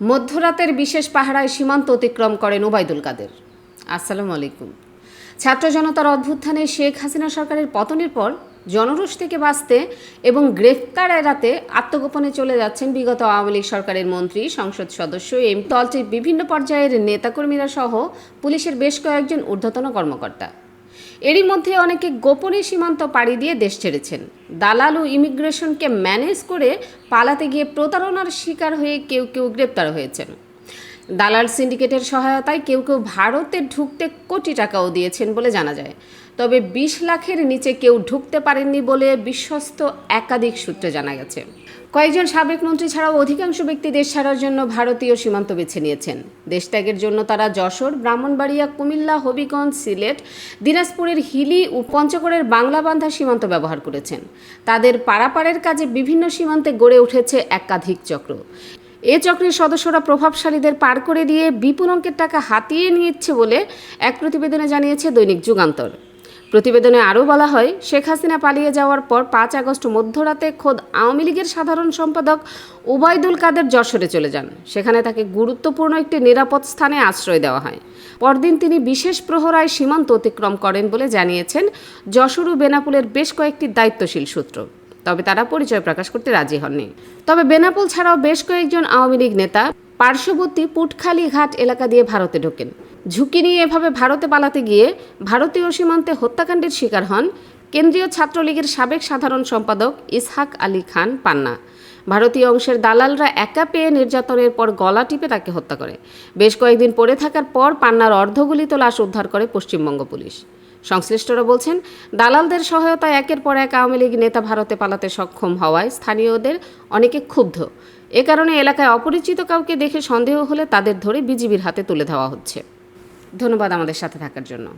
মধ্যরাতের বিশেষ পাহারায় সীমান্ত অতিক্রম করেন ওবায়দুল কাদের। আসসালামু আলাইকুম। ছাত্র জনতার অভ্যুত্থানে শেখ হাসিনা সরকারের পতনের পর জনরোষ থেকে বাঁচতে এবং গ্রেফতার এড়াতে আত্মগোপনে চলে যাচ্ছেন বিগত আওয়ামী লীগ সরকারের মন্ত্রী, সংসদ সদস্য এম দলটির বিভিন্ন পর্যায়ের নেতাকর্মীরা সহ পুলিশের বেশ কয়েকজন ঊর্ধ্বতন কর্মকর্তা। এরই মধ্যে অনেকে গোপনে সীমান্ত পাড়ি দিয়ে দেশ ছেড়েছেন। দালাল ও ইমিগ্রেশনকে ম্যানেজ করে পালাতে গিয়ে প্রতারণার শিকার হয়ে কেউ কেউ গ্রেপ্তার হয়েছেন। দালাল সিন্ডিকেটের সহায়তায় কেউ কেউ ভারতে ঢুকতে কোটি টাকাও দিয়েছেন বলে জানা যায়। তবে বিশ লাখের নিচে কেউ ঢুকতে পারেননি বলে বিশ্বস্ত একাধিক সূত্রে জানা গেছে। কয়েকজন সাবেক মন্ত্রী ছাড়াও অধিকাংশ ব্যক্তি দেশ ছাড়ার জন্য ভারতীয় সীমান্ত বেছে নিয়েছেন। দেশ ত্যাগের জন্য তারা যশোর, ব্রাহ্মণবাড়িয়া, কুমিল্লা, হবিগঞ্জ, সিলেট, দিনাজপুরের হিলি ও পঞ্চগড়ের বাংলাবান্ধা সীমান্ত ব্যবহার করেছেন। তাদের পারাপারের কাজে বিভিন্ন সীমান্তে গড়ে উঠেছে একাধিক চক্র। এ চক্রের সদস্যরা প্রভাবশালীদের পার করে দিয়ে বিপুল অঙ্কের টাকা হাতিয়ে নিচ্ছে বলে এক প্রতিবেদনে জানিয়েছে দৈনিক যুগান্তর। প্রতিবেদনে আরও বলা হয়, শেখ হাসিনা পালিয়ে যাওয়ার পর পাঁচ আগস্ট মধ্যরাতে খোদ আওয়ামী লীগের সাধারণ সম্পাদক ওবায়দুল কাদের যশোরে চলে যান। সেখানে তাকে গুরুত্বপূর্ণ একটি নিরাপদ স্থানে আশ্রয় দেওয়া হয়। পরদিন তিনি বিশেষ প্রহরায় সীমান্ত অতিক্রম করেন বলে জানিয়েছেন যশোর ও বেনাপুলের বেশ কয়েকটি দায়িত্বশীল সূত্র। তবে তারা পরিচয় প্রকাশ করতে রাজি হননি। তবে বেনাপোল ছাড়াও বেশ কয়েকজন আওয়ামী লীগ নেতা পার্শ্ববর্তী পুটখালি ঘাট এলাকা দিয়ে ভারতে ঢোকেন। ঝুঁকি নিয়ে এভাবে ভারতে পালাতে গিয়ে ভারতীয় সীমান্তে হত্যাকাণ্ডের শিকার হন কেন্দ্রীয় ছাত্রলীগের সাবেক সাধারণ সম্পাদক ইসহাক আলী খান পান্না। ভারতীয় অংশের দালালরা একা পেয়ে নির্যাতনের পর গলা টিপে তাকে হত্যা করে। বেশ কয়েকদিন পড়ে থাকার পর পান্নার অর্ধগলিত লাশ উদ্ধার করে পশ্চিমবঙ্গ পুলিশ। সংশ্লিষ্টরা বলছেন, দালালদের সহায়তায় একের পর এক আওয়ামী লীগ নেতা ভারতে পালাতে সক্ষম হওয়ায় স্থানীয়দের অনেকে ক্ষুব্ধ। এ কারণে এলাকায় অপরিচিত কাউকে দেখে সন্দেহ হলে তাদের ধরে বিজিবির হাতে তুলে দেওয়া হচ্ছে। ধন্যবাদ আমাদের সাথে থাকার জন্য।